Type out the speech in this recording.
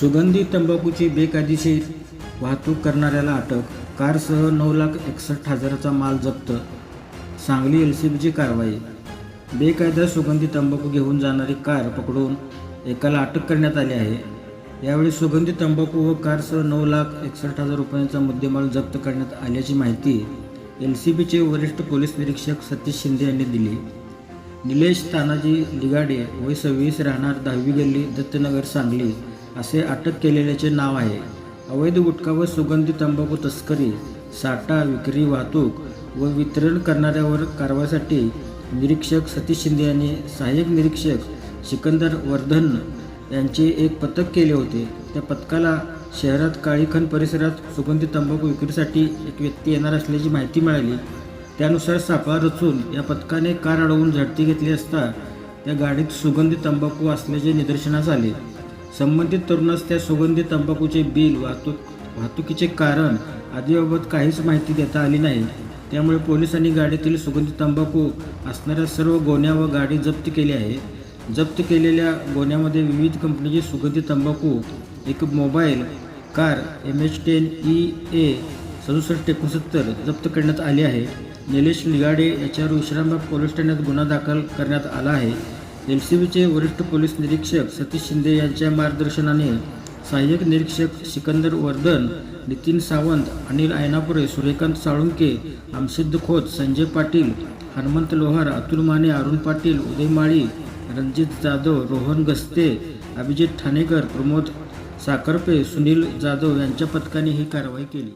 सुगंधी तंबाखूची बेकायदेशीर वाहतूक करणाऱ्याला अटक. कारसह नऊ लाख एकसष्ट हजाराचा माल जप्त. सांगली एल सी बीची कारवाई. बेकायदा सुगंधी तंबाखू घेऊन जाणारी कार पकडून एकाला अटक करण्यात आली आहे. यावेळी सुगंधी तंबाखू व कारसह नऊ लाख एकसष्ट हजार रुपयांचा मुद्देमाल जप्त करण्यात आल्याची माहिती एल सी बीचे वरिष्ठ पोलीस निरीक्षक सतीश शिंदे यांनी दिली. निलेश तानाजी लिगाडे वय सव्वीस राहणार दहावी गल्ली दत्तनगर सांगली. असे अटक केलेल्याचे नाव आहे. अवैध गुटखा व सुगंधी तंबाखू तस्करी साठा विक्री वाहतूक व वितरण करणाऱ्यावर कारवाईसाठी निरीक्षक सतीश शिंदे यांनी सहाय्यक निरीक्षक सिकंदर वर्धन यांचे एक पथक केले होते. त्या पथकाला शहरात काळीखण परिसरात सुगंधी तंबाखू विक्रीसाठी एक व्यक्ती येणार असल्याची माहिती मिळाली. त्यानुसार सापळा रचून या पथकाने कार अडवून झडती घेतली असता त्या गाडीत सुगंधी तंबाखू असल्याचे निदर्शनास आले. संबंधित तरुणास त्या सुगंधी तंबाखूचे बिल वाहतूक वाहतुकीचे कारण आदीबाबत काहीच माहिती देता आली नाही. त्यामुळे पोलिसांनी गाडीतील सुगंधी तंबाखू असणाऱ्या सर्व गोण्या व गाडी जप्त केली आहे. जप्त केलेल्या गोण्यामध्ये विविध कंपनीचे सुगंधी तंबाखू एक mobile car M H ten E A सदुसष्ट एकोणसत्तर जप्त करण्यात आली आहे. निलेश लिगाडे याच्यावर विश्रामबाग पोलीस ठाण्यात गुन्हा दाखल करण्यात आला आहे. एल सी बीचे वरिष्ठ पोलीस निरीक्षक सतीश शिंदे यांच्या मार्गदर्शनाने सहाय्यक निरीक्षक सिकंदर वर्धन नितीन सावंत अनिल आयनापुरे सूर्यकांत साळुंके आमसिद्ध खोत संजय पाटील हनुमंत लोहार अतुल माने अरुण पाटील उदय माळी रणजित जाधव रोहन गस्ते अभिजित ठाणेकर प्रमोद साखरपे सुनील जाधव यांच्या पथकाने ही कारवाई केली.